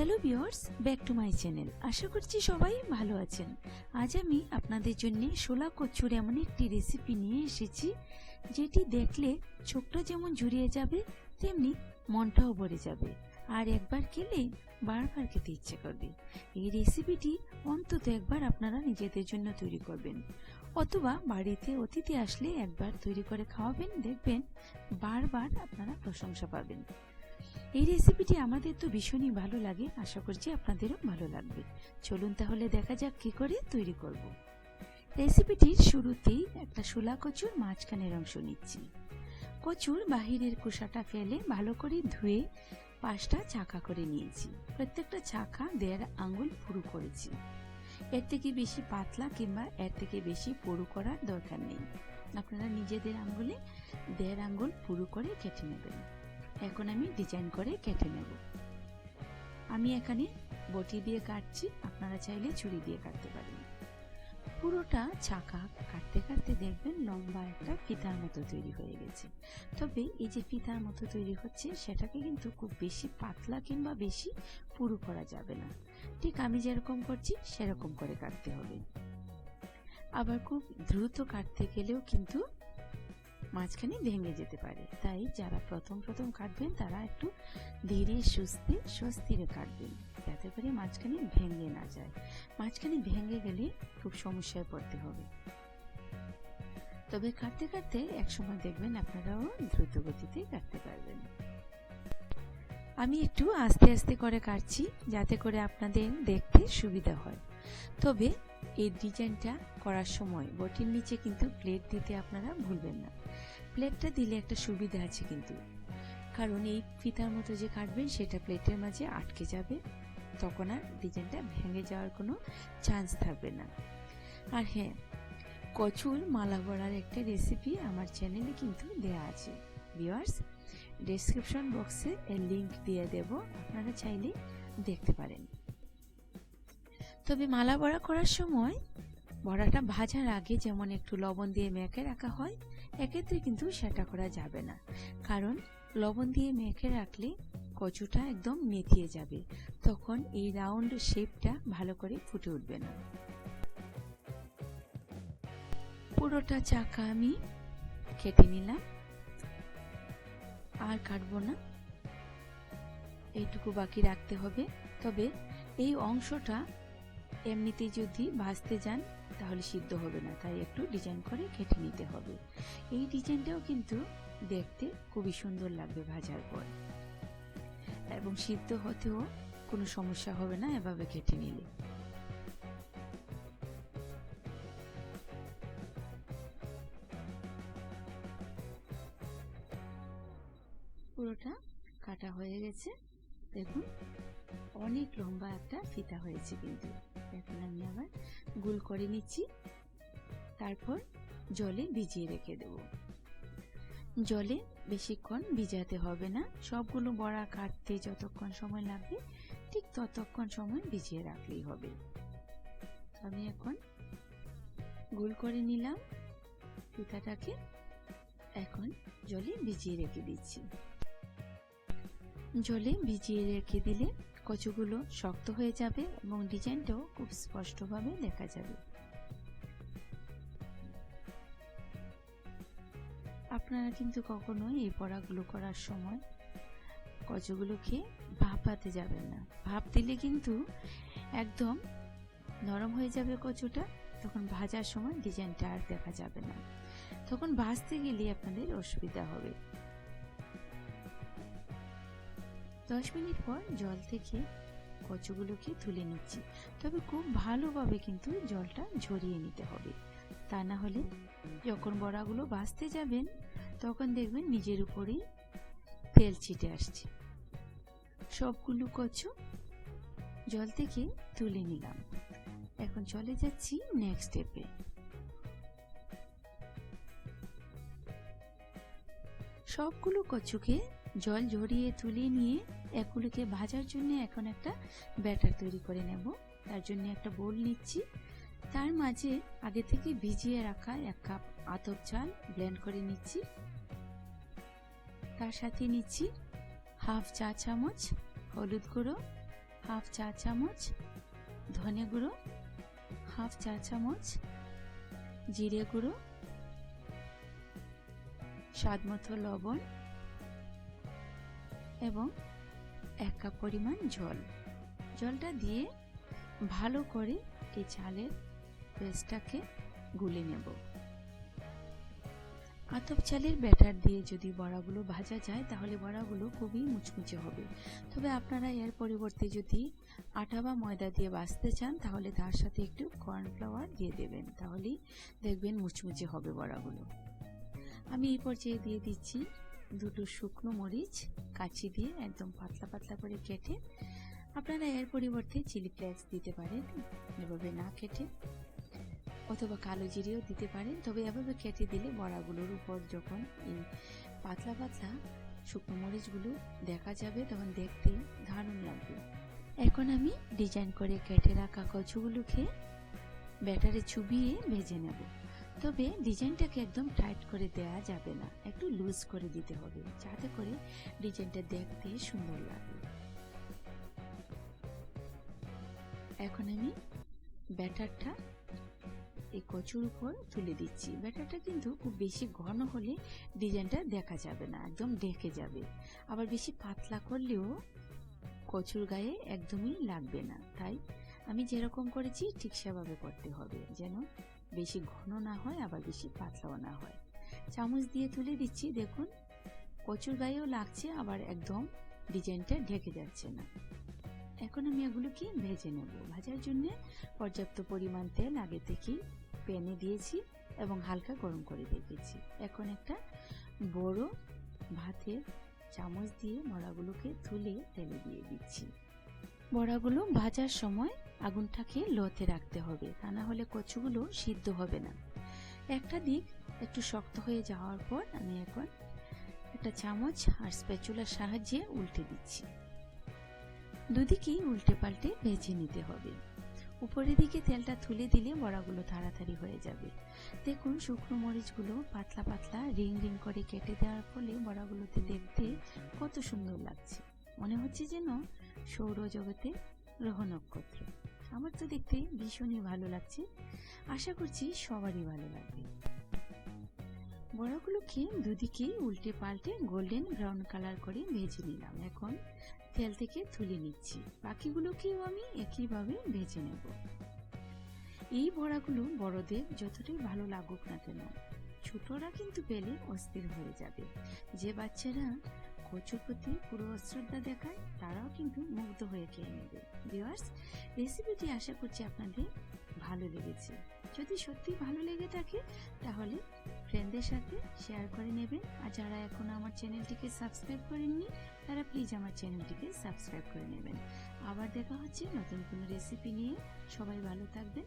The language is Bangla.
Hello viewers back to my channel আশা করছি সবাই ভালো আছেন। আজ আমি আপনাদের জন্য শোলা কচুর এমন একটি রেসিপি নিয়ে এসেছি, যেটি দেখলে চোখটা যেমন জুড়িয়ে যাবে, তেমনি মনটাও ভরে যাবে। আর একবার খেলে বারবার খেতে ইচ্ছে করবে। এই রেসিপিটি অন্তত একবার আপনারা নিজেদের জন্য তৈরি করবেন। অথবা বাড়িতে অতিথি আসলে একবার তৈরি করে খাওয়াবেন, দেখবেন বারবার আপনারা প্রশংসা পাবেন। এই রেসিপিটি আমাদের তো ভীষণই ভালো লাগে। আশা করছি আপনাদেরও ভালো লাগবে। চলুন তাহলে দেখা যাক কি করে তৈরি করব। রেসিপিটির শুরুতেই একটা শোলা কচুর মাঝখানের অংশ নিচ্ছি। কচুর বাহিরের কুসাটা ফেলে ভালো করে ধুয়ে পাঁচটা চাকা করে নিয়েছি। প্রত্যেকটা চাকা দেড় আঙুল পুরু করেছি। এর থেকে বেশি পাতলা কিংবা এর থেকে বেশি পুরু করার দরকার নেই। আপনারা নিজেদের আঙ্গুলে দেড় আঙ্গুল পুরু করে কেটে নেবেন। এখন আমি ডিজাইন করে কেটে নেব। আমি এখানে বটি দিয়ে কাটছি, আপনারা চাইলে ছুরি দিয়ে কাটতে পারেন। পুরোটা চাকা কাটতে কাটতে দেখবেন লম্বা একটা ফিতার মতো তৈরি হয়ে গেছে। তবে এই যে ফিতার মতো তৈরি হচ্ছে, সেটাকে কিন্তু খুব বেশি পাতলা কিংবা বেশি পুরু করা যাবে না। ঠিক আমি যেরকম করছি, সেরকম করে কাটতে হবে। আবার খুব দ্রুত কাটতে গেলেও কিন্তু মাঝখানে ভেঙে যেতে পারে। তাই যারা প্রথম প্রথম কাটবেন, তারা একটু ধীরে, সুস্থে, স্বস্তিরে কাটবেন, যাতে করে মাঝখানে ভেঙে না যায়। মাঝখানে ভেঙে গেলে খুব সমস্যায় পড়তে হবে। তবে কাটতে কাটতে এক সময় দেখবেন আপনারাও দ্রুত গতিতে কাটতে পারবেন। আমি একটু আস্তে আস্তে করে কাটছি, যাতে করে আপনাদের দেখতে সুবিধা হয়। তবে এই ডিজাইনটা করার সময় বটির নিচে কিন্তু প্লেট দিতে আপনারা ভুলবেন না। প্লেটটা দিলে একটা সুবিধা আছে কিন্তু। কারণ এই ফিতার মতো যে কাটবেন, সেটা প্লেটের মাঝে আটকে যাবে। তখন আর ডিজাইনটা ভেঙে যাওয়ার কোনো চান্স থাকবে না। আর হ্যাঁ কচুর মালা বড়ার একটা রেসিপি আমার চ্যানেলে কিন্তু দেয়া আছে। ভিওয়ার্স ডেসক্রিপশন বক্সে এর লিংক দিয়ে দেব। আপনারা চাইলে দেখতে পারেন। তবে মালা বড়া করার সময় বড়াটা ভাজার আগে যেমন একটু লবণ দিয়ে মেখে রাখা হয় এক্ষেত্রে কিন্তু সেটা করা যাবে না। কারণ লবণ দিয়ে মেখে রাখলে কচুটা একদম মেথিয়ে যাবে। তখন এই রাউন্ড শেপটা ভালো করে ফুটে উঠবে না। পুরোটা চাকা আমি কেটে নিলাম। আর কাটবো না। এইটুকু বাকি রাখতে হবে। তবে এই অংশটা এমনিতেই যদি ভাজতে যান, তাহলে সিদ্ধ হবে না। তাই একটু ডিজাইন করে কেটে নিতে হবে। এই ডিজাইনটাও কিন্তু দেখতে খুবই সুন্দর লাগবে ভাজার পর। এবং সিদ্ধ হতেও কোনো সমস্যা হবে না এভাবে কেটে নিলে। পুরোটা কাটা হয়ে গেছে। দেখুন, অনেক লম্বা একটা ফিতা হয়েছে কিন্তু। এখন আমি আবার গুল করে নিচ্ছি। তারপর জলে ভিজিয়ে রেখে দেব। জলে বেশিক্ষণ ভিজাতে হবে না। সবগুলো বড়া কাটতে যতক্ষণ সময় লাগবে, ঠিক ততক্ষণ সময় ভিজিয়ে রাখলেই হবে। আমি এখন গোল করে নিলাম ফিতাটাকে এখন জলে ভিজিয়ে রেখে দিচ্ছি। জলে ভিজিয়ে রেখে দিলে কচুগুলো শক্ত হয়ে যাবে এবং ডিজাইনটাও খুব স্পষ্টভাবে দেখা যাবে। আপনারা কিন্তু কখনোই এই পড়াগুলো করার সময় কচুগুলো কচুগুলোকে ভাপাতে যাবেন না। ভাপ দিলে কিন্তু একদম নরম হয়ে যাবে কচুটা, তখন ভাজার সময় ডিজাইনটা আর দেখা যাবে না। তখন ভাজতে গেলে আপনাদের অসুবিধা হবে। দশ মিনিট পর জল থেকে কচুগুলোকে তুলে নিচ্ছি। তবে খুব ভালোভাবে কিন্তু জলটা ঝরিয়ে নিতে হবে। তা না হলে যখন বড়াগুলো বাঁচতে যাবেন, তখন দেখবেন নিজের উপরেই তেল ছিটে আসছে। সবগুলো কচু জল থেকে তুলে নিলাম। এখন চলে যাচ্ছি নেক্সট স্টেপে সবগুলো কচুকে জল ঝরিয়ে তুলে নিয়ে এগুলোকে ভাজার জন্য এখন একটা ব্যাটার তৈরি করে নেব। তার জন্য একটা বোল নিচ্ছি। তার মাঝে আগে থেকে ভিজিয়ে রাখা এক কাপ আতপ চাল ব্লেন্ড করে নিচ্ছি। তার সাথে নিচ্ছি হাফ চা চামচ হলুদ গুঁড়ো, হাফ চা চামচ ধনে গুঁড়ো, হাফ চা চামচ জিরে গুঁড়ো স্বাদ মতো লবণ এবং এক কাপ পরিমাণ জল। জলটা দিয়ে ভালো করে এই চালের পেস্টটাকে গুলে নেব। আতপ চালের ব্যাটার দিয়ে যদি বড়াগুলো ভাজা যায়, তাহলে বড়াগুলো খুবই মুচমুচে হবে। তবে আপনারা এর পরিবর্তে যদি আটা বা ময়দা দিয়ে বাছতে চান, তাহলে তার সাথে একটু কর্নফ্লাওয়ার দিয়ে দেবেন। তাহলেই দেখবেন মুচমুচে হবে বড়াগুলো। আমি এই পর্যায়ে দিয়ে দিচ্ছি দুটো শুকনো মরিচ কাচি দিয়ে একদম পাতলা পাতলা করে কেটে আপনারা এর পরিবর্তে চিলি ফ্লেক্স দিতে পারেন, এভাবে না কেটে। অথবা কালো জিরেও দিতে পারেন, তবে এভাবে কেটে দিলে বড়াগুলোর উপর যখন এই পাতলা পাতলা শুকনো মরিচগুলো দেখা যাবে, তখন দেখতে দারুণ লাগবে। এখন আমি ডিজাইন করে কেটে রাখা কচুগুলোকে ব্যাটারে চুবিয়ে ভেজে নেব। তবে ডিজাইনটাকে একদম টাইট করে দেওয়া যাবে না। একটু লুজ করে দিতে হবে, যাতে করে ডিজাইনটা দেখতে সুন্দর লাগে। এখন আমি ব্যাটারটা এই কচুর উপর তুলে দিচ্ছি। ব্যাটারটা কিন্তু খুব বেশি ঘন হলে ডিজাইনটা দেখা যাবে না, একদম ঢেকে যাবে। আবার বেশি পাতলা করলেও কচুর গায়ে একদমই লাগবে না। তাই আমি যেরকম করেছি ঠিক সেভাবে করতে হবে, যেন বেশি ঘন না হয়, আবার বেশি পাতলাও না হয়। চামচ দিয়ে তুলে দিচ্ছি, দেখুন। কচুর গায়েও লাগছে, আবার একদম ডিজাইনটা ঢেকে যাচ্ছে না। এখন আমি এগুলোকে ভেজে নেব। ভাজার জন্য পর্যাপ্ত পরিমাণ তেল আগে থেকেই প্যানে দিয়েছি এবং হালকা গরম করে রেখেছি। এখন একটা বড় ভাতের চামচ দিয়ে বড়াগুলোকে তুলে তেলে দিয়ে দিচ্ছি। বড়াগুলো ভাজার সময় আগুনটাকে লোতে রাখতে হবে, তা না হলে কচুগুলো সিদ্ধ হবে না। একটা দিক একটু শক্ত হয়ে যাওয়ার পর আমি এখন একটা চামচ আর স্প্যাচুলার সাহায্যে উল্টে দিচ্ছি। দুদিকেই উল্টে পাল্টে ভেজে নিতে হবে। উপরের দিকে তেলটা তুলে দিলে বড়াগুলো তাড়াতাড়ি হয়ে যাবে। দেখুন, শুকনো মরিচগুলো পাতলা পাতলা রিং রিং করে কেটে দেওয়ার ফলে বড়াগুলোতে দেখতে কত সুন্দর লাগছে। মনে হচ্ছে যেন সৌরজগতে গ্রহ নক্ষত্র আমার তো দেখতে ভীষণই ভালো লাগছে। আশা করছি সবারই ভালো লাগবে। বড়াগুলোকে দুদিকেই উল্টে পাল্টে গোল্ডেন ব্রাউন কালার করে ভেজে নিলাম। এখন তেল থেকে তুলে নিচ্ছি। বাকিগুলোকেও আমি একইভাবে ভেজে নেব। এই বড়াগুলো বড়দের যতটাই ভালো লাগুক না কেন, ছোটরা কিন্তু পেলে অস্থির হয়ে যাবে। যে বাচ্চারা কচুর প্রতি পুরো অশ্রদ্ধা দেখায়, তারাও কিন্তু মুগ্ধ হয়ে খেয়ে নেবে। ভিওয়ার্স রেসিপিটি আশা করছি আপনাদের ভালো লেগেছে। যদি সত্যি ভালো লেগে থাকে, তাহলে ফ্রেন্ডদের সাথে শেয়ার করে নেবেন। আর যারা এখনও আমার চ্যানেলটিকে সাবস্ক্রাইব করেননি, তারা প্লিজ আমার চ্যানেলটিকে সাবস্ক্রাইব করে নেবেন। আবার দেখা হচ্ছে নতুন কোনো রেসিপি নিয়ে। সবাই ভালো থাকবেন।